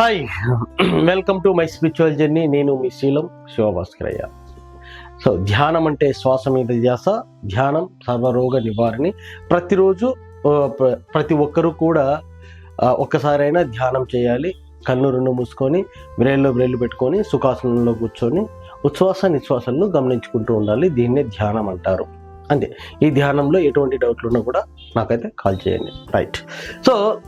Hi welcome to my spiritual journey నేను మీ శీలం శివభాస్కరయ్య so ధ్యానం అంటే శ్వాస మీద ధ్యాస ధ్యానం సర్వరోగ నివారణి. ప్రతిరోజు ప్ర- ప్రతి ఒక్కరూ కూడా ఒక్కసారైనా ధ్యానం చేయాలి. కన్ను రెండు మూసుకొని బ్రెయిన్లో బ్రెయిన్లు పెట్టుకొని సుఖాసనంలో కూర్చొని ఉచ్ఛ్వాస నిశ్వాసాలను గమనించుకుంటూ ఉండాలి. దీన్నే ధ్యానం అంటారు. అంతే. ఈ ధ్యానంలో ఎటువంటి డౌట్లు ఉన్నా కూడా నాకైతే కాల్ చేయండి. రైట్ సో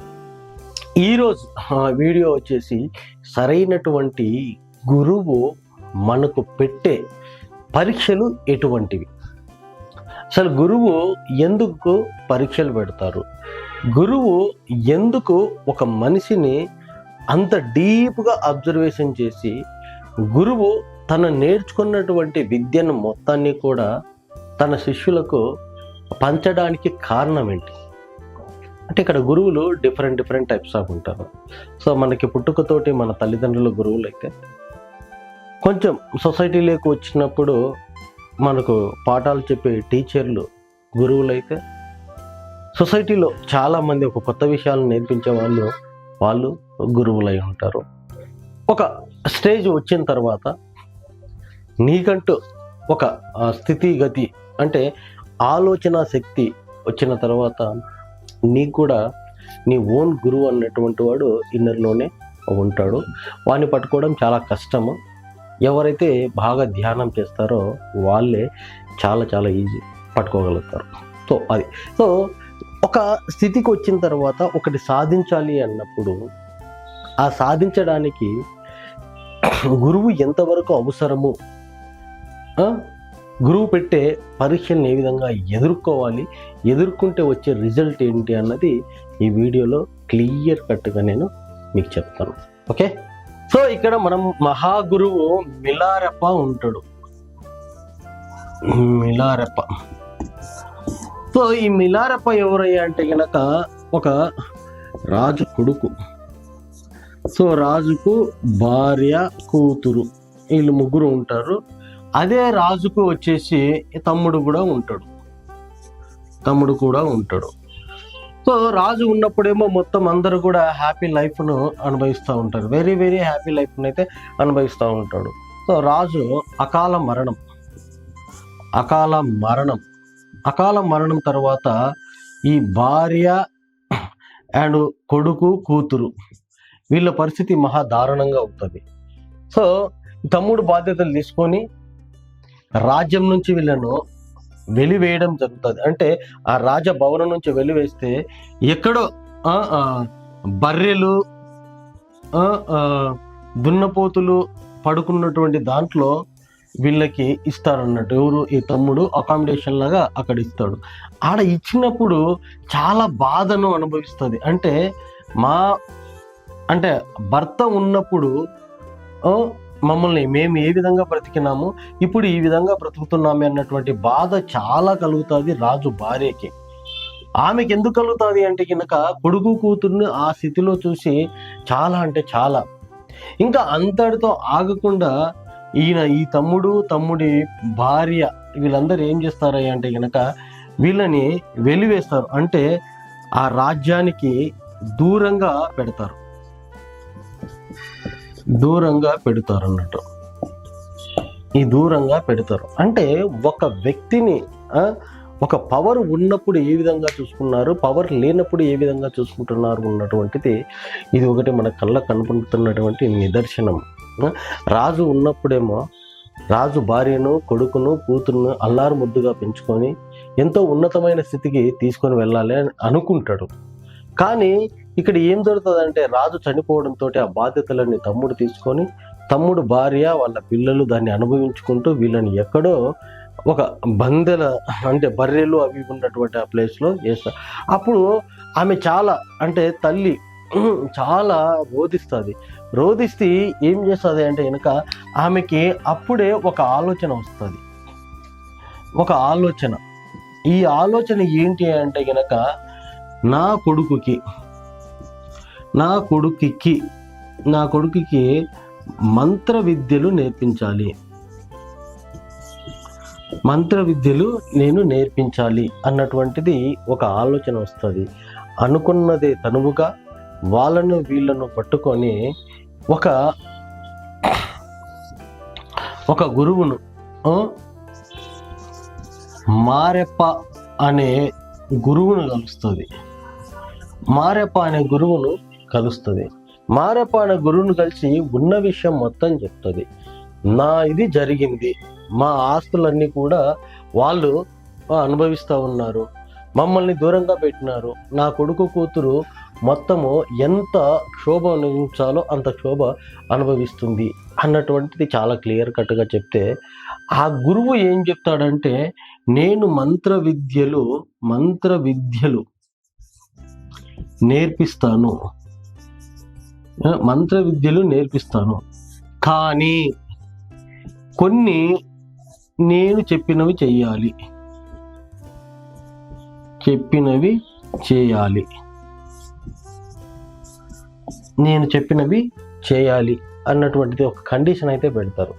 ఈరోజు ఆ, వీడియో వచ్చేసి సరైనటువంటి గురువు మనకు పెట్టే పరీక్షలు ఎటువంటివి? అసలు గురువు ఎందుకు పరీక్షలు పెడతారు? గురువు ఎందుకు ఒక మనిషిని అంత డీప్గా అబ్జర్వేషన్ చేసి గురువు తన నేర్చుకున్నటువంటి విద్యను మొత్తాన్ని కూడా తన శిష్యులకు పంచడానికి కారణం ఏంటి? అంటే ఇక్కడ గురువులు డిఫరెంట్ డిఫరెంట్ టైప్స్ ఆఫ్ ఉంటారు. సో మనకి పుట్టుకతోటి మన తల్లిదండ్రుల గురువులు అయితే కొంచెం సొసైటీలోకి వచ్చినప్పుడు మనకు పాఠాలు చెప్పే టీచర్లు గురువులు అయితే సొసైటీలో చాలామంది ఒక కొత్త విషయాలు నేర్పించే వాళ్ళు వాళ్ళు గురువులై ఉంటారు. ఒక స్టేజ్ వచ్చిన తర్వాత నీకంటూ ఒక స్థితిగతి అంటే ఆలోచన శక్తి వచ్చిన తర్వాత నీకు కూడా నీ ఓన్ గురువు అన్నటువంటి వాడు ఇన్నర్లోనే ఉంటాడు. వాడిని పట్టుకోవడం చాలా కష్టము. ఎవరైతే బాగా ధ్యానం చేస్తారో వాళ్ళే చాలా చాలా ఈజీ పట్టుకోగలుగుతారు. సో అది. సో ఒక స్థితికి వచ్చిన తర్వాత ఒకటి సాధించాలి అన్నప్పుడు ఆ సాధించడానికి గురువు ఎంతవరకు అవసరము? గురువు పెట్టే పరీక్షల్ని ఏ విధంగా ఎదుర్కోవాలి ఎదుర్కొంటే వచ్చే రిజల్ట్ ఏంటి అన్నది ఈ వీడియోలో క్లియర్ కట్గా నేను మీకు చెప్తాను. ఓకే? సో ఇక్కడ మనం మహాగురువు మిలారెప్ప ఉంటాడు. మిలారెప్ప. సో ఈ మిలారెప్ప ఎవరయ్యా అంటే గనక ఒక రాజు కొడుకు. సో రాజుకు భార్య కూతురు. వీళ్ళు ముగ్గురు ఉంటారు. అదే రాజుకు వచ్చేసి తమ్ముడు కూడా ఉంటాడు. తమ్ముడు కూడా ఉంటాడు. సో రాజు ఉన్నప్పుడేమో మొత్తం అందరూ కూడా హ్యాపీ లైఫ్ను అనుభవిస్తూ ఉంటారు. వెరీ వెరీ హ్యాపీ లైఫ్ను అయితే అనుభవిస్తూ ఉంటాడు. సో రాజు అకాల మరణం. అకాల మరణం. అకాల మరణం తర్వాత ఈ భార్య అండ్ కొడుకు కూతురు వీళ్ళ పరిస్థితి మహా దారుణంగా ఉంటుంది. సో తమ్ముడు బాధ్యతలు తీసుకొని రాజ్యం నుంచి వీళ్ళను వెలివేయడం జరుగుతుంది. అంటే ఆ రాజభవనం నుంచి వెలివేస్తే ఎక్కడో బర్రెలు దున్నపోతులు పడుకున్నటువంటి దాంట్లో వీళ్ళకి ఇస్తారన్నట్టు ఎవరు? ఈ తమ్ముడు అకామిడేషన్ లాగా అక్కడ ఇస్తాడు. ఆడ ఇచ్చినప్పుడు చాలా బాధను అనుభవిస్తుంది. అంటే మా అంటే భర్త ఉన్నప్పుడు మమ్మల్ని మేము ఏ విధంగా బ్రతికినాము ఇప్పుడు ఈ విధంగా బ్రతుకుతున్నామే అన్నటువంటి బాధ చాలా కలుగుతుంది రాజు భార్యకి. ఆమెకి ఎందుకు కలుగుతుంది అంటే కనుక కొడుకు కూతుర్ని ఆ స్థితిలో చూసి చాలా అంటే చాలా. ఇంకా అంతటితో ఆగకుండా ఈయన ఈ తమ్ముడు తమ్ముడి భార్య వీళ్ళందరూ ఏం చేస్తారయ్య అంటే కనుక వీళ్ళని వెలివేస్తారు. అంటే ఆ రాజ్యానికి దూరంగా పెడతారు. దూరంగా పెడతారు అన్నట్టు. ఈ దూరంగా పెడతారు. అంటే ఒక వ్యక్తిని ఒక పవర్ ఉన్నప్పుడు ఏ విధంగా చూసుకున్నారు పవర్ లేనప్పుడు ఏ విధంగా చూసుకుంటున్నారు ఉన్నటువంటిది ఇది ఒకటి మన కళ్ళ కనపడుతున్నటువంటి నిదర్శనం. రాజు ఉన్నప్పుడేమో రాజు భార్యను కొడుకును కూతురును అల్లారు ముద్దుగా పెంచుకొని ఎంతో ఉన్నతమైన స్థితికి తీసుకొని వెళ్ళాలి అని అనుకుంటాడు. కానీ ఇక్కడ ఏం జరుగుతుందంటే రాజు చనిపోవడంతో ఆ బాధ్యతలన్నీ తమ్ముడు తీసుకొని తమ్ముడు భార్య వాళ్ళ పిల్లలు దాన్ని అనుభవించుకుంటూ వీళ్ళని ఎక్కడో ఒక బందెల అంటే బర్రెలు అవి ఉన్నటువంటి ఆ ప్లేస్లో వేస్తారు అప్పుడు ఆమె చాలా అంటే తల్లి చాలా రోధిస్తుంది. రోధిస్తే ఏం చేస్తుంది అంటే వెనుక ఆమెకి అప్పుడే ఒక ఆలోచన వస్తుంది. ఒక ఆలోచన. ఈ ఆలోచన ఏంటి అంటే గనక నా కొడుకుకి నా కొడుకుకి నా కొడుకుకి మంత్ర విద్యలు నేర్పించాలి. మంత్ర విద్యలు నేను నేర్పించాలి అన్నటువంటిది ఒక ఆలోచన వస్తుంది. అనుకున్నదే తనువుగా వాళ్ళను వీళ్ళను పట్టుకొని ఒక ఒక గురువును మారెప్ప అనే గురువును కలుస్తుంది. మారెప్ప అనే గురువును కలుస్తుంది. మారపాన గురువును కలిసి ఉన్న విషయం మొత్తం చెప్తుంది. నా ఇది జరిగింది. మా ఆస్తులన్నీ కూడా వాళ్ళు అనుభవిస్తూ ఉన్నారు. మమ్మల్ని దూరంగా పెట్టినారు. నా కొడుకు కూతురు మొత్తము ఎంత క్షోభ అనుభవించాలో అంత క్షోభ అనుభవిస్తుంది అన్నటువంటిది చాలా క్లియర్ కట్గా చెప్తే ఆ గురువు ఏం చెప్తాడంటే నేను మంత్ర విద్యలు మంత్ర విద్యలు నేర్పిస్తాను. మంత్ర విద్యలు నేర్పిస్తాను. కానీ కొన్ని నేను చెప్పినవి చెయ్యాలి. చెప్పినవి చేయాలి. నేను చెప్పినవి చేయాలి అన్నటువంటిది ఒక కండిషన్ అయితే పెడతారు.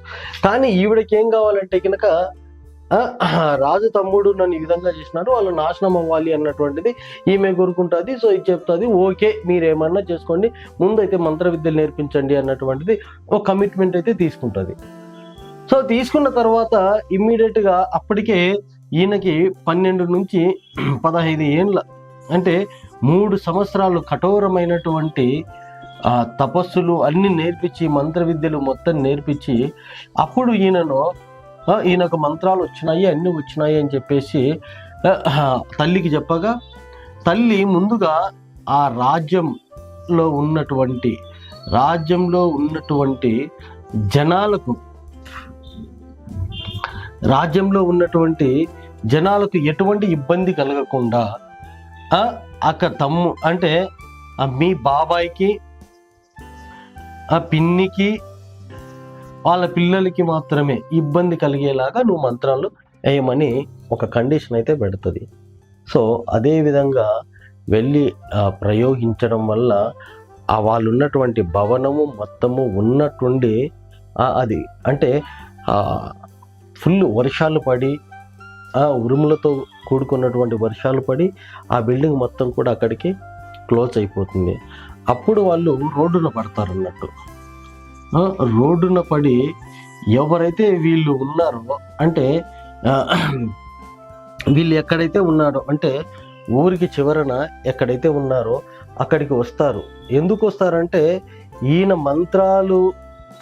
కానీ ఈవిడకి ఏం కావాలంటే కనుక రాజు తమ్ముడు నన్ను ఈ విధంగా చేసినారు వాళ్ళు నాశనం అవ్వాలి అన్నటువంటిది ఈమె కోరుకుంటుంది. సో ఇది చెప్తుంది ఓకే మీరు ఏమన్నా చేసుకోండి ముందైతే మంత్ర విద్యలు నేర్పించండి అన్నటువంటిది ఒక కమిట్మెంట్ అయితే తీసుకుంటుంది. సో తీసుకున్న తర్వాత ఇమ్మీడియట్గా అప్పటికే ఈయనకి పన్నెండు నుంచి పదహైదు ఏండ్ల అంటే మూడు సంవత్సరాలు కఠోరమైనటువంటి తపస్సులు అన్ని నేర్పించి మంత్ర విద్యలు మొత్తం నేర్పించి అప్పుడు ఈయనను ఈయనకు మంత్రాలు వచ్చినాయి అన్ని వచ్చినాయి అని చెప్పేసి తల్లికి చెప్పగా తల్లి ముందుగా ఆ రాజ్యంలో ఉన్నటువంటి రాజ్యంలో ఉన్నటువంటి జనాలకు రాజ్యంలో ఉన్నటువంటి జనాలకు ఎటువంటి ఇబ్బంది కలగకుండా అక్క తమ్ము అంటే మీ బాబాయ్కి ఆ పిన్నికి వాళ్ళ పిల్లలకి మాత్రమే ఇబ్బంది కలిగేలాగా నువ్వు మంత్రాలు వేయమని ఒక కండిషన్ అయితే పెడుతుంది. సో అదే విధంగా వెళ్ళి ప్రయోగించడం వల్ల ఆ వాళ్ళు ఉన్నటువంటి భవనము మొత్తము ఉన్నట్టుండి అది అంటే ఫుల్ వర్షాలు పడి ఉరుములతో కూడుకున్నటువంటి వర్షాలు పడి ఆ బిల్డింగ్ మొత్తం కూడా అక్కడికి క్లోజ్ అయిపోతుంది. అప్పుడు వాళ్ళు రోడ్డున పడతారు అన్నట్టు. రోడ్డున పడి ఎవరైతే వీళ్ళు ఉన్నారో అంటే వీళ్ళు ఎక్కడైతే ఉన్నారో అంటే ఊరికి చివరన ఎక్కడైతే ఉన్నారో అక్కడికి వస్తారు. ఎందుకు వస్తారంటే ఈయన మంత్రాలు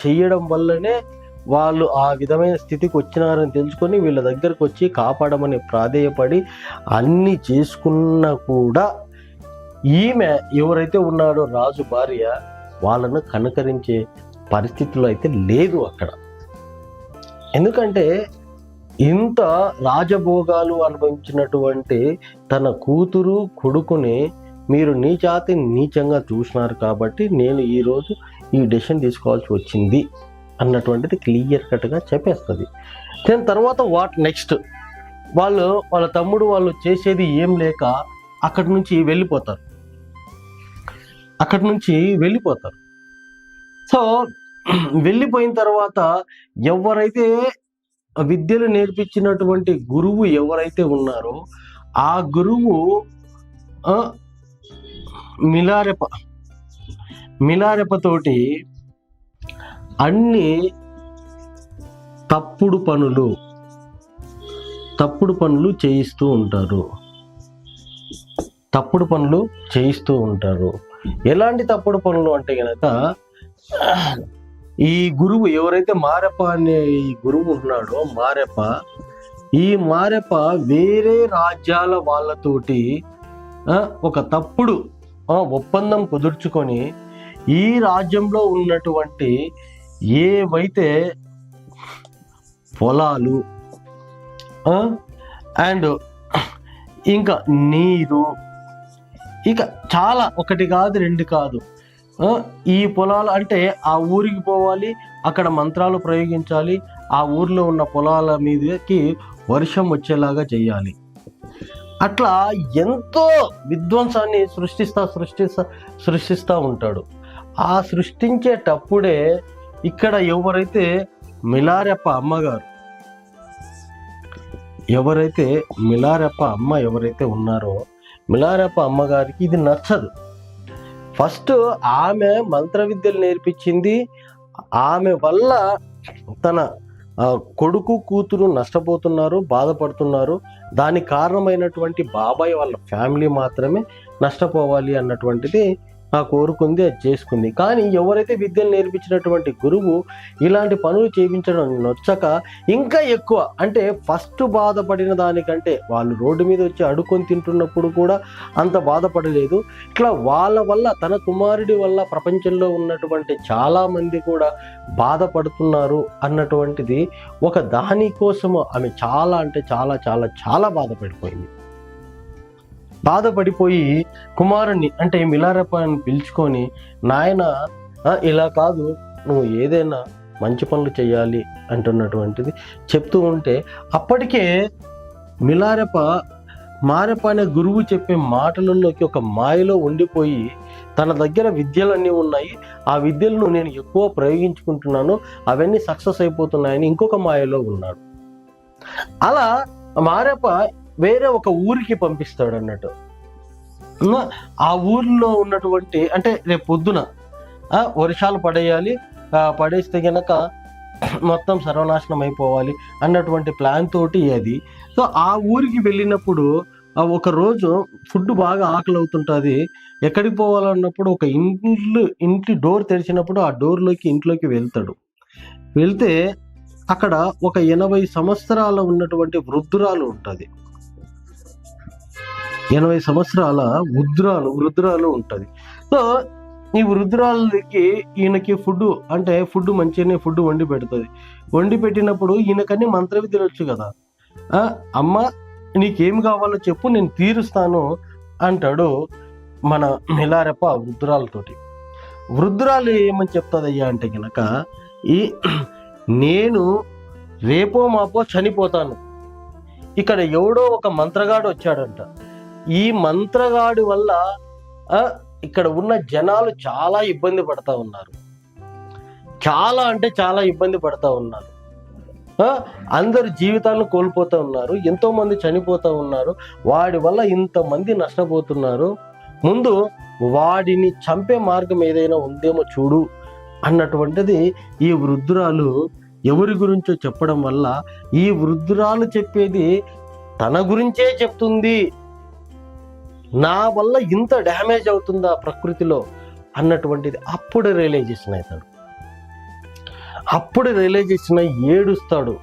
చేయడం వల్లనే వాళ్ళు ఆ విధమైన స్థితికి వచ్చినారని తెలుసుకొని వీళ్ళ దగ్గరకు వచ్చి కాపాడమని ప్రాధేయపడి అన్ని చేసుకున్నా కూడా ఈమె ఎవరైతే ఉన్నాడో రాజు భార్య వాళ్ళను కనకరించే పరిస్థితులు అయితే లేదు అక్కడ. ఎందుకంటే ఇంత రాజభోగాలు అనుభవించినటువంటి తన కూతురు కొడుకుని మీరు నీచాతి నీచంగా చూసినారు కాబట్టి నేను ఈరోజు ఈ డెసిషన్ తీసుకోవాల్సి వచ్చింది అన్నటువంటిది క్లియర్ కట్గా చెప్పేస్తుంది. దాని తర్వాత వాట్ నెక్స్ట్ వాళ్ళు వాళ్ళ తమ్ముడు వాళ్ళు చేసేది ఏం లేక అక్కడి నుంచి వెళ్ళిపోతారు. అక్కడి నుంచి వెళ్ళిపోతారు. సో వెళ్ళిపోయిన తర్వాత ఎవరైతే విద్యలు నేర్పించినటువంటి గురువు ఎవరైతే ఉన్నారో ఆ గురువు మిలారెప మిలారెపతోటి అన్ని తప్పుడు పనులు తప్పుడు పనులు చేయిస్తూ ఉంటారు. తప్పుడు పనులు చేయిస్తూ ఉంటారు. ఎలాంటి తప్పుడు పనులు అంటే కనుక ఈ గురువు ఎవరైతే మారెప్ప అనే ఈ గురువు ఉన్నాడో మారెప్ప ఈ మారెప్ప వేరే రాజ్యాల వాళ్ళతోటి ఒక తప్పుడు ఒప్పందం కుదుర్చుకొని ఈ రాజ్యంలో ఉన్నటువంటి ఏవైతే పొలాలు అండ్ ఇంకా నీరు ఇక చాలా ఒకటి కాదు రెండు కాదు ఈ పొలాలు అంటే ఆ ఊరికి పోవాలి అక్కడ మంత్రాలు ప్రయోగించాలి ఆ ఊర్లో ఉన్న పొలాల మీదకి వర్షం వచ్చేలాగా చేయాలి. అట్లా ఎంతో విధ్వంసాన్ని సృష్టిస్తా సృష్టిస్తా సృష్టిస్తూ ఉంటాడు. ఆ సృష్టించేటప్పుడే ఇక్కడ ఎవరైతే మిలారెప్ప అమ్మగారు ఎవరైతే మిలారెప్ప అమ్మ ఎవరైతే ఉన్నారో మిలారెప్ప అమ్మగారికి ఇది నచ్చదు. ఫస్ట్ ఆమె మంత్ర విద్యలు నేర్పించింది. ఆమె వల్ల తన కొడుకు కూతురు నష్టపోతున్నారు బాధపడుతున్నారు. దానికి కారణమైనటువంటి బాబాయ్ వాళ్ళ ఫ్యామిలీ మాత్రమే నష్టపోవాలి అన్నటువంటిది ఆ కోరుకుంది అది చేసుకుంది. కానీ ఎవరైతే విద్యను నేర్పించినటువంటి గురువు ఇలాంటి పనులు చేయించడం నొచ్చక ఇంకా ఎక్కువ అంటే ఫస్ట్ బాధపడిన దానికంటే వాళ్ళు రోడ్డు మీద వచ్చి అడుకొని తింటున్నప్పుడు కూడా అంత బాధపడలేదు. ఇట్లా వాళ్ళ వల్ల తన కుమారుడి వల్ల ప్రపంచంలో ఉన్నటువంటి చాలా మంది కూడా బాధపడుతున్నారు అన్నటువంటిది ఒక దానికోసము ఆమె చాలా అంటే చాలా చాలా చాలా బాధపడిపోయింది. బాధపడిపోయి కుమారుణ్ణి అంటే మిలారప్పని పిలుచుకొని నాయన ఇలా కాదు నువ్వు ఏదైనా మంచి పనులు చేయాలి అంటున్నటువంటిది చెప్తూ ఉంటే అప్పటికే మిలారెప మారెప అనే గురువు చెప్పే మాటలలోకి ఒక మాయలో ఉండిపోయి తన దగ్గర విద్యలన్నీ ఉన్నాయి. ఆ విద్యలను నేను ఎక్కువ ప్రయోగించుకుంటున్నాను. అవన్నీ సక్సెస్ అయిపోతున్నాయని ఇంకొక మాయలో ఉన్నాడు. అలా మారెప వేరే ఒక ఊరికి పంపిస్తాడు అన్నట్టు. ఆ ఊర్లో ఉన్నటువంటి అంటే రేపు పొద్దున వర్షాలు పడేయాలి పడేస్తే గనక మొత్తం సర్వనాశనం అయిపోవాలి అన్నటువంటి ప్లాన్ తోటి అది. సో ఆ ఊరికి వెళ్ళినప్పుడు ఒకరోజు ఒక రోజు ఫుడ్ బాగా ఆకలి అవుతుంటుంది ఎక్కడికి పోవాలన్నప్పుడు ఒక ఇంట్లో ఇంటి డోర్ తెరిచినప్పుడు ఆ డోర్లోకి ఇంట్లోకి వెళ్తాడు. వెళ్తే అక్కడ ఒక ఎనభై సంవత్సరాల ఉన్నటువంటి వృద్ధురాలు ఉంటుంది. ఎనభై సంవత్సరాల వృద్ధురాలు వృద్ధురాలు ఉంటుంది. సో ఈ వృద్ధురాలకి ఈయనకి ఫుడ్ అంటే ఫుడ్ మంచిగానే ఫుడ్ వండి పెడుతుంది. వండి పెట్టినప్పుడు ఈయనకన్నీ మంత్ర విద్యలు వచ్చు కదా అమ్మ నీకేం కావాలో చెప్పు నేను తీరుస్తాను అంటాడు మన మిలారెప్ప వృద్ధురాలతోటి. వృద్ధురాలు ఏమని చెప్తుందయ్యా అంటే కనుక ఈ నేను రేపో మాపో చనిపోతాను. ఇక్కడ ఎవడో ఒక మంత్రగాడు వచ్చాడంట. ఈ మంత్రగాడి వల్ల ఇక్కడ ఉన్న జనాలు చాలా ఇబ్బంది పడతా ఉన్నారు. చాలా అంటే చాలా ఇబ్బంది పడతా ఉన్నారు. అందరు జీవితాలను కోల్పోతూ ఉన్నారు ఎంతోమంది చనిపోతూ ఉన్నారు వాడి వల్ల ఇంతమంది నష్టపోతున్నారు. ముందు వాడిని చంపే మార్గం ఏదైనా ఉందేమో చూడు అన్నటువంటిది ఈ వృద్ధురాలు ఎవరి గురించో చెప్పడం వల్ల ఈ వృద్ధురాలు చెప్పేది తన గురించే చెప్తుంది. నా వల్ల ఇంత డ్యామేజ్ అవుతుందా ప్రకృతిలో అన్నటువంటిది అప్పుడు రియలైజేషన్ అవుతాడు అప్పుడు రియలైజేషన్ అయి ఏడుస్తాడు.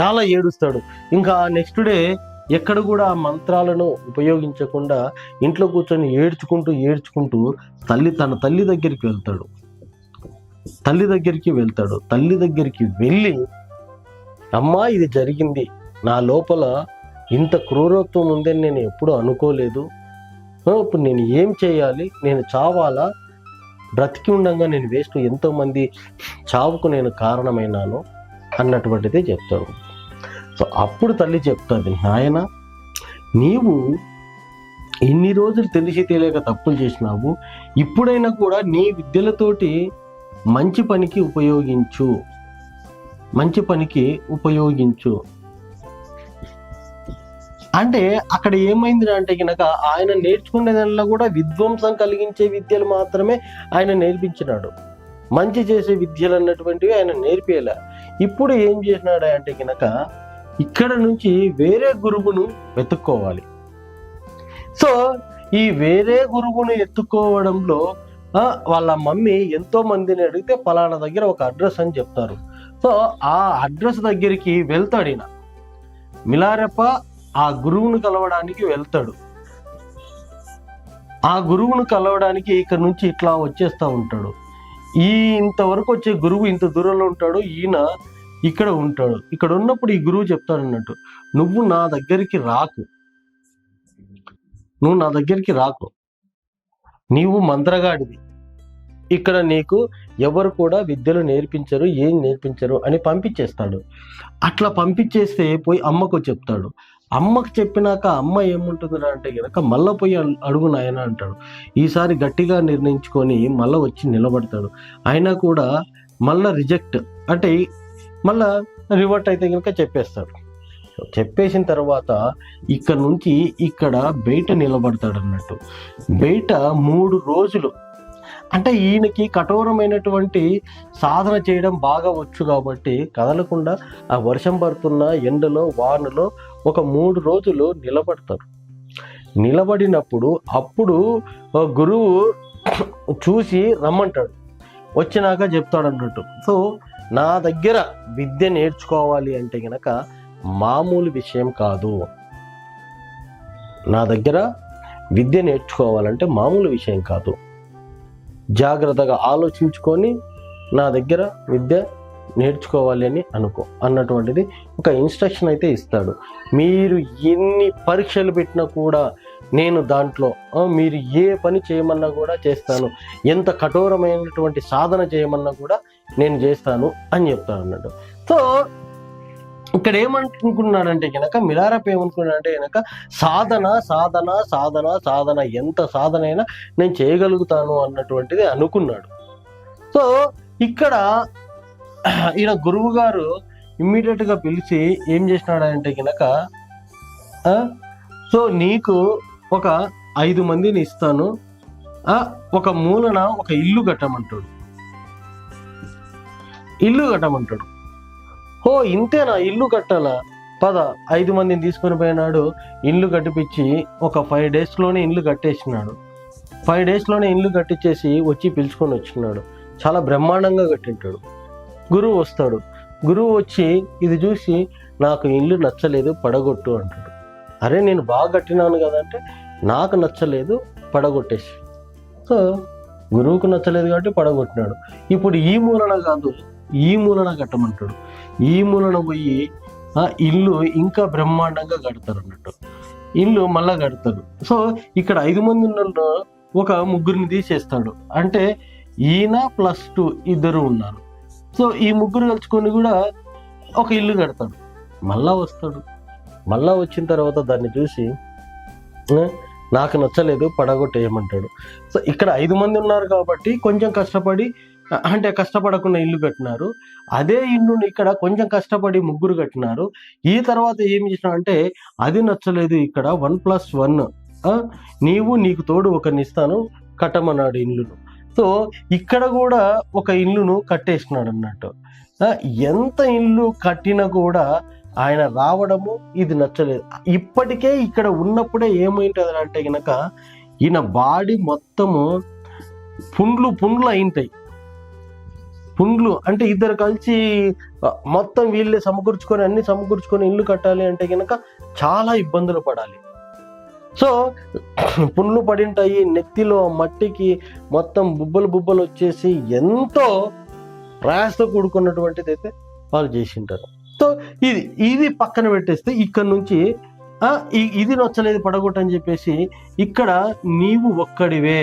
చాలా ఏడుస్తాడు. ఇంకా నెక్స్ట్ డే ఎక్కడ కూడా ఆ మంత్రాలను ఉపయోగించకుండా ఇంట్లో కూర్చొని ఏడ్చుకుంటూ ఏడ్చుకుంటూ తల్లి తన తల్లి దగ్గరికి వెళ్తాడు. తల్లి దగ్గరికి వెళ్తాడు. తల్లి దగ్గరికి వెళ్ళి అమ్మా ఇది జరిగింది. నా లోపల ఇంత క్రూరత్వం ఉందని నేను ఎప్పుడూ అనుకోలేదు. ఇప్పుడు నేను ఏం చేయాలి? నేను చావాలా? బ్రతికి ఉండగా నేను వేస్ట్ ఎంతోమంది చావుకు నేను కారణమైనాను? అన్నటువంటిదే చెప్తాడు. సో అప్పుడు తల్లి చెప్తుంది నాయన నీవు ఇన్ని రోజులు తెలిసి తెలియక తప్పులు చేసినావు. ఇప్పుడైనా కూడా నీ విద్యలతోటి మంచి పనికి ఉపయోగించు. మంచి పనికి ఉపయోగించు. అంటే అక్కడ ఏమైంది అంటే కనుక ఆయన నేర్చుకునే దానిలో కూడా విధ్వంసం కలిగించే విద్యలు మాత్రమే ఆయన నేర్పించినాడు. మంచి చేసే విద్యలు అన్నటువంటివి ఆయన నేర్పేలా. ఇప్పుడు ఏం చేసినాడు అంటే కనుక ఇక్కడ నుంచి వేరే గురువును వెతుక్కోవాలి. సో ఈ వేరే గురువును ఎత్తుకోవడంలో వాళ్ళ మమ్మీ ఎంతో మందిని అడిగితే పలానా దగ్గర ఒక అడ్రస్ అని చెప్తారు. సో ఆ అడ్రస్ దగ్గరికి వెళ్తాడు ఈయన. మిలారెప్ప ఆ గురువును కలవడానికి వెళ్తాడు. ఆ గురువును కలవడానికి ఇక్కడ నుంచి ఇట్లా వచ్చేస్తా ఉంటాడు. ఈ ఇంతవరకు వచ్చే గురువు ఇంత దూరంలో ఉంటాడు ఈయన ఇక్కడ ఉంటాడు. ఇక్కడ ఉన్నప్పుడు ఈ గురువు చెప్తాడు అన్నట్టు నువ్వు నా దగ్గరికి రాకు. నువ్వు నా దగ్గరికి రాకు. నీవు మంత్రగాడివి. ఇక్కడ నీకు ఎవరు కూడా విద్యలు నేర్పించరు ఏం నేర్పించరు అని పంపించేస్తాడు. అట్లా పంపించేస్తే పోయి అమ్మకు చెప్తాడు. అమ్మకు చెప్పినాక అమ్మ ఏముంటుంది అంటే కనుక మళ్ళీ పోయి అడుగు నాయన అంటాడు. ఈసారి గట్టిగా నిర్ణయించుకొని మళ్ళా వచ్చి నిలబడతాడు. అయినా కూడా మళ్ళా రిజెక్ట్ అంటే మళ్ళా రివర్ట్ అయితే కనుక చెప్పేస్తాడు. చెప్పేసిన తర్వాత ఇక్కడ నుంచి ఇక్కడ బయట నిలబడతాడు అన్నట్టు బయట మూడు రోజులు అంటే ఈయనకి కఠోరమైనటువంటి సాధన చేయడం బాగా వచ్చు కాబట్టి కదలకుండా ఆ వర్షం పడుతున్న ఎండలో వానలో ఒక మూడు రోజులు నిలబడతారు. నిలబడినప్పుడు అప్పుడు గురువు చూసి రమ్మంటాడు. వచ్చినాక చెప్తాడు అన్నట్టు. సో నా దగ్గర విద్య నేర్చుకోవాలి అంటే గనక మామూలు విషయం కాదు. నా దగ్గర విద్య నేర్చుకోవాలంటే మామూలు విషయం కాదు. జాగ్రత్తగా ఆలోచించుకొని నా దగ్గర విద్య నేర్చుకోవాలి అని అనుకో అన్నటువంటిది ఒక ఇన్స్ట్రక్షన్ అయితే ఇస్తాడు. మీరు ఎన్ని పరీక్షలు పెట్టినా కూడా నేను దాంట్లో మీరు ఏ పని చేయమన్నా కూడా చేస్తాను. ఎంత కఠోరమైనటువంటి సాధన చేయమన్నా కూడా నేను చేస్తాను అని చెప్తాను అన్నట్టు. సో ఇక్కడ ఏమనుకున్నాడంటే కనుక మిలారప్ ఏమనుకున్నాడంటే కనుక సాధన సాధన సాధన సాధన ఎంత సాధన అయినా నేను చేయగలుగుతాను అన్నటువంటిది అనుకున్నాడు. సో ఇక్కడ ఈయన గురువు గారు ఇమ్మీడియట్గా పిలిచి ఏం చేసినాడంటే కనుక సో నీకు ఒక ఐదు మందిని ఇస్తాను ఒక మూలన ఒక ఇల్లు కట్టమంటాడు. ఇల్లు కట్టమంటాడు. ఓ ఇంతేనా? ఇల్లు కట్టాలా? పద ఐదు మందిని తీసుకొని పోయినాడు. ఇల్లు కట్టిపించి ఒక ఫైవ్ డేస్లోనే ఇల్లు కట్టేసినాడు. ఫైవ్ డేస్లోనే ఇల్లు కట్టించేసి వచ్చి పిలుచుకొని వచ్చినాడు. చాలా బ్రహ్మాండంగా కట్టింటాడు. గురువు వస్తాడు. గురువు వచ్చి ఇది చూసి నాకు ఇల్లు నచ్చలేదు పడగొట్టు అంటాడు. అరే నేను బాగా కట్టినాను కదంటే నాకు నచ్చలేదు పడగొట్టేసి. సో గురువుకు నచ్చలేదు కాబట్టి పడగొట్టినాడు. ఇప్పుడు ఈ మూలన కాదు ఈ మూలన కట్టమంటాడు. ఈ మూలన పోయి ఆ ఇల్లు ఇంకా బ్రహ్మాండంగా కడతారు అన్నట్టు. ఇల్లు మళ్ళా కడతారు. సో ఇక్కడ ఐదు మంది ఉన్న ఒక ముగ్గురిని తీసేస్తాడు. అంటే ఈయన ప్లస్ టూ ఇద్దరు ఉన్నారు. సో ఈ ముగ్గురు కలుసుకొని కూడా ఒక ఇల్లు కడతాడు. మళ్ళా వస్తాడు. మళ్ళా వచ్చిన తర్వాత దాన్ని చూసి నాకు నచ్చలేదు పడగొట్టేయమంటాడు. సో ఇక్కడ ఐదు మంది ఉన్నారు కాబట్టి కొంచెం కష్టపడి అంటే కష్టపడకుండా ఇల్లు కట్టినారు. అదే ఇల్లుని ఇక్కడ కొంచెం కష్టపడి ముగ్గురు కట్టినారు. ఈ తర్వాత ఏం చేసిన అంటే అది నచ్చలేదు ఇక్కడ వన్ ప్లస్ వన్. నీవు నీకు తోడు ఒకరిని ఇస్తాను కట్టమన్నాడు ఇల్లును. సో ఇక్కడ కూడా ఒక ఇల్లును కట్టేసినాడు అన్నట్టు. ఎంత ఇల్లు కట్టినా కూడా ఆయన రావడము ఇది నచ్చలేదు. ఇప్పటికే ఇక్కడ ఉన్నప్పుడే ఏమైంటుంది అంటే గనక ఈయన బాడీ మొత్తము పుండ్లు పుండ్లు అయింటాయి పుండ్లు అంటే ఇద్దరు కలిసి మొత్తం వీళ్ళే సమకూర్చుకొని అన్ని సమకూర్చుకొని ఇల్లు కట్టాలి అంటే కనుక చాలా ఇబ్బందులు పడాలి. సో పుండ్లు పడింటాయి నెత్తిలో మట్టికి మొత్తం బుబ్బలు బుబ్బలు వచ్చేసి ఎంతో ప్రయాసతో కూడుకున్నటువంటిది అయితే వాళ్ళు చేసింటారు. సో ఇది ఇది పక్కన పెట్టేస్తే ఇక్కడ నుంచి ఇది నచ్చలేదు పడగొట్టని చెప్పేసి ఇక్కడ నీవు ఒక్కడివే.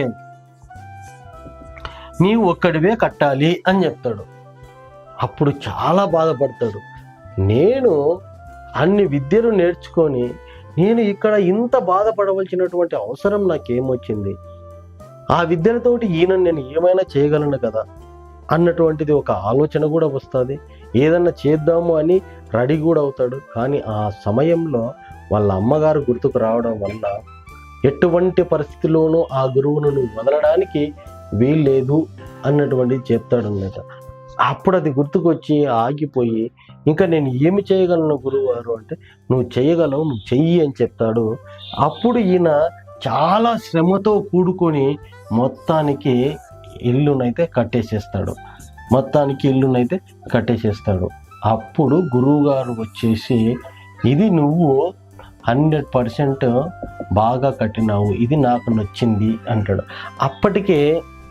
నీవు ఒక్కడివే కట్టాలి అని చెప్తాడు. అప్పుడు చాలా బాధపడతాడు. నేను అన్ని విద్యలు నేర్చుకొని నేను ఇక్కడ ఇంత బాధపడవలసినటువంటి అవసరం నాకేమొచ్చింది? ఆ విద్యలతోటి ఈయన నేను ఏమైనా చేయగలను కదా? అన్నటువంటిది ఒక ఆలోచన కూడా వస్తుంది. ఏదన్నా చేద్దాము అని రెడీ కూడా అవుతాడు. కానీ ఆ సమయంలో వాళ్ళ అమ్మగారు గుర్తుకు రావడం వల్ల ఎటువంటి పరిస్థితిలోనూ ఆ గురువును నువ్వు వదలడానికి వీలు లేదు అన్నటువంటిది చెప్తాడు అన్నమాట అప్పుడు అది గుర్తుకొచ్చి ఆగిపోయి ఇంకా నేను ఏమి చేయగలను గురువారు అంటే నువ్వు చేయగలవు నువ్వు చెయ్యి అని చెప్తాడు. అప్పుడు ఈయన చాలా శ్రమతో కూడుకొని మొత్తానికి ఇల్లునైతే కట్టేసేస్తాడు. మొత్తానికి ఇల్లునైతే కట్టేసేస్తాడు. అప్పుడు గురువుగారు వచ్చేసి ఇది నువ్వు హండ్రెడ్ పర్సెంట్ బాగా కట్టినావు ఇది నాకు నచ్చింది అంటాడు. అప్పటికే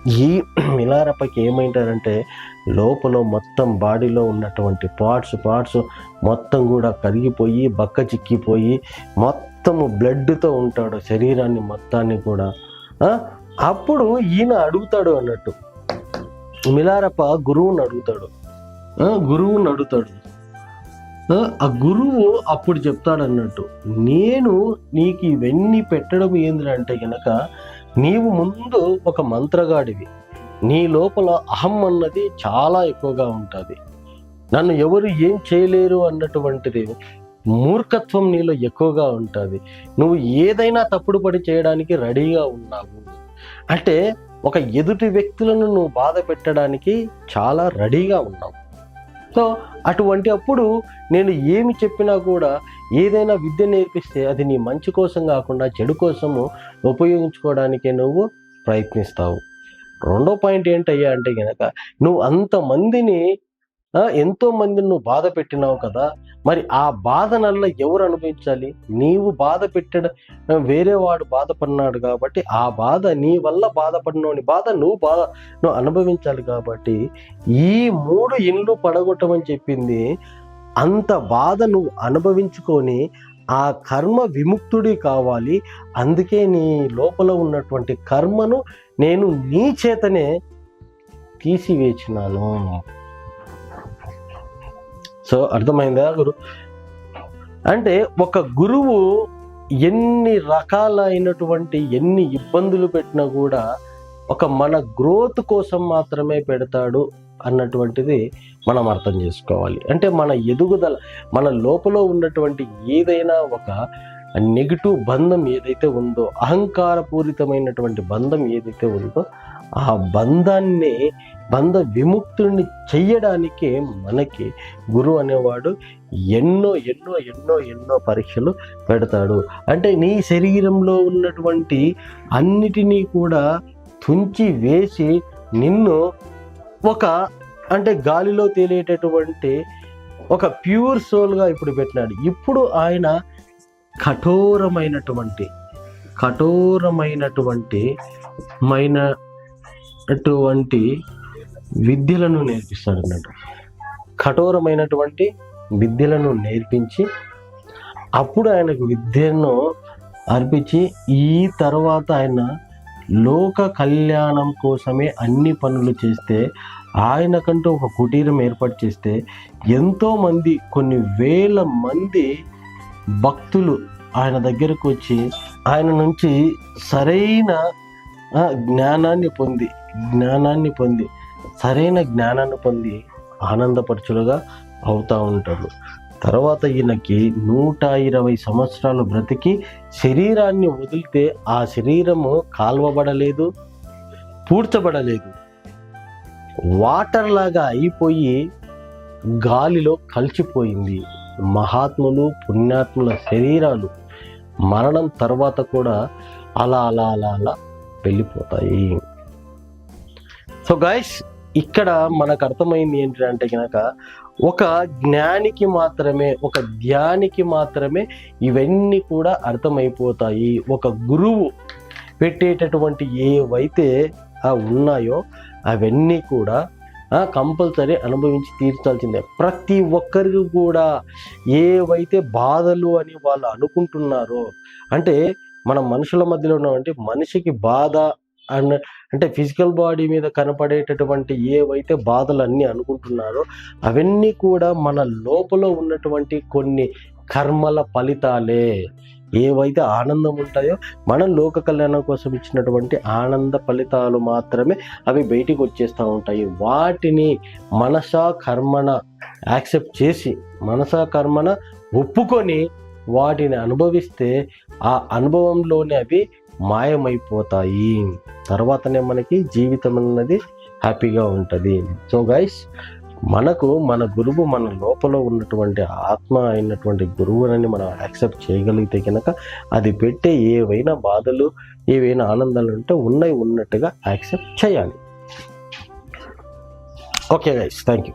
ఈ మిలారపకి ఏమైంటారంటే లోపల మొత్తం బాడీలో ఉన్నటువంటి పార్ట్స్ పార్ట్స్ మొత్తం కూడా కరిగిపోయి బక్క చిక్కిపోయి మొత్తము బ్లడ్తో ఉంటాడు శరీరాన్ని మొత్తాన్ని కూడా. అప్పుడు ఈయన అడుగుతాడు అన్నట్టు. మిలారప్ప గురువుని అడుగుతాడు. గురువుని అడుగుతాడు. ఆ, గురువు అప్పుడు చెప్తాడు అన్నట్టు నేను నీకు ఇవన్నీ పెట్టడం ఏంటంటే గనక నీవు ముందు ఒక మంత్రగాడివి. నీ లోపల అహం అన్నది చాలా ఎక్కువగా ఉంటుంది. నన్ను ఎవరు ఏం చేయలేరు అన్నటువంటిది మూర్ఖత్వం నీలో ఎక్కువగా ఉంటుంది. నువ్వు ఏదైనా తప్పుడు పడి చేయడానికి రెడీగా ఉన్నావు. అంటే ఒక ఎదుటి వ్యక్తులను నువ్వు బాధ పెట్టడానికి చాలా రెడీగా ఉన్నావు. సో అటువంటి అప్పుడు నేను ఏమి చెప్పినా కూడా ఏదైనా విద్య నేర్పిస్తే అది నీ మంచి కోసం కాకుండా చెడు కోసము ఉపయోగించుకోవడానికే నువ్వు ప్రయత్నిస్తావు. రెండో పాయింట్ ఏంటయ్యా అంటే గనక నువ్వు అంతమందిని ఎంతో మందిని నువ్వు బాధ పెట్టినావు కదా మరి ఆ బాధనల్లా ఎవరు అనుభవించాలి? నీవు బాధ పెట్టడం వేరే వాడు బాధపడినాడు కాబట్టి ఆ బాధ నీ వల్ల బాధపడినోని బాధ నువ్వు బాధ నువ్వు అనుభవించాలి కాబట్టి ఈ మూడు ఇండ్లు పడగొట్టమని చెప్పింది అంత బాధ నువ్వు అనుభవించుకొని ఆ కర్మ విముక్తుడి కావాలి. అందుకే నీ లోపల ఉన్నటువంటి కర్మను నేను నీ చేతనే తీసివేచినాను. సో అర్థమైందా గురు? అంటే ఒక గురువు ఎన్ని రకాలైనటువంటి ఎన్ని ఇబ్బందులు పెట్టినా కూడా ఒక మన గ్రోత్ కోసం మాత్రమే పెడతాడు. అన్నటువంటిది మనం అర్థం చేసుకోవాలి. అంటే మన ఎదుగుదల మన లోపల ఉన్నటువంటి ఏదైనా ఒక నెగిటివ్ బంధం ఏదైతే ఉందో అహంకారపూరితమైనటువంటి బంధం ఏదైతే ఉందో ఆ బంధాన్ని బంధ విముక్తుడిని చెయ్యడానికే మనకి గురువు అనేవాడు ఎన్నో ఎన్నో ఎన్నో ఎన్నో పరీక్షలు పెడతాడు. అంటే నీ శరీరంలో ఉన్నటువంటి అన్నిటినీ కూడా తుంచి వేసి నిన్ను ఒక అంటే గాలిలో తేలేటటువంటి ఒక ప్యూర్ సోల్గా ఇప్పుడు పెట్టినాడు. ఇప్పుడు ఆయన కఠోరమైనటువంటి కఠోరమైనటువంటి మైన అటువంటి విద్యలను నేర్పిస్తాడు అన్నట్టు కఠోరమైనటువంటి విద్యలను నేర్పించి అప్పుడు ఆయనకు విద్యను అర్పించి ఈ తర్వాత ఆయన లోక కళ్యాణం కోసమే అన్ని పనులు చేస్తే ఆయనకంటూ ఒక కుటీరం ఏర్పాటు చేస్తే ఎంతోమంది కొన్ని వేల మంది భక్తులు ఆయన దగ్గరకు వచ్చి ఆయన నుంచి సరైన జ్ఞానాన్ని పొంది జ్ఞానాన్ని పొంది సరైన జ్ఞానాన్ని పొంది ఆనందపరచులుగా అవుతూ ఉంటాడు తర్వాత ఈయనకి నూట ఇరవై సంవత్సరాలు బ్రతికి శరీరాన్ని వదిలితే ఆ శరీరము కాల్వబడలేదు పూడ్చబడలేదు. వాటర్ లాగా అయిపోయి గాలిలో కలిసిపోయింది మహాత్ములు పుణ్యాత్ముల శరీరాలు మరణం తర్వాత కూడా అలా అలా అలా అలా వెళ్ళిపోతాయి. సో గైస్ ఇక్కడ మనకు అర్థమైంది ఏంటంటే కనుక ఒక జ్ఞానికి మాత్రమే ఒక ధ్యానికి మాత్రమే ఇవన్నీ కూడా అర్థమైపోతాయి. ఒక గురువు పెట్టేటటువంటి ఏవైతే ఉన్నాయో అవన్నీ కూడా కంపల్సరీ అనుభవించి తీర్చాల్సిందే. ప్రతి ఒక్కరికి కూడా ఏవైతే బాధలు అని వాళ్ళు అనుకుంటున్నారో అంటే మన మనుషుల మధ్యలో ఉన్నటువంటి మనిషికి బాధ అంటే ఫిజికల్ బాడీ మీద కనపడేటటువంటి ఏవైతే బాధలు అన్నీ అనుకుంటున్నారో అవన్నీ కూడా మన లోపల ఉన్నటువంటి కొన్ని కర్మల ఫలితాలే. ఏవైతే ఆనందం ఉంటాయో మన లోక కళ్యాణం కోసం ఇచ్చినటువంటి ఆనంద ఫలితాలు మాత్రమే అవి బయటికి వచ్చేస్తూ ఉంటాయి. వాటిని మనసా కర్మన యాక్సెప్ట్ చేసి మనసా కర్మన ఒప్పుకొని వాటిని అనుభవిస్తే ఆ అనుభవంలోనే అవి మాయమైపోతాయి. తర్వాతనే మనకి జీవితం అన్నది హ్యాపీగా ఉంటుంది. సో గైస్ మనకు మన గురువు మన లోపల ఉన్నటువంటి ఆత్మ అయినటువంటి గురువునని మనం యాక్సెప్ట్ చేయగలిగితే కనుక అది పెట్టే ఏవైనా బాధలు ఏవైనా ఆనందాలు ఉంటే ఉన్నాయి ఉన్నట్టుగా యాక్సెప్ట్ చేయాలి. Okay guys thank you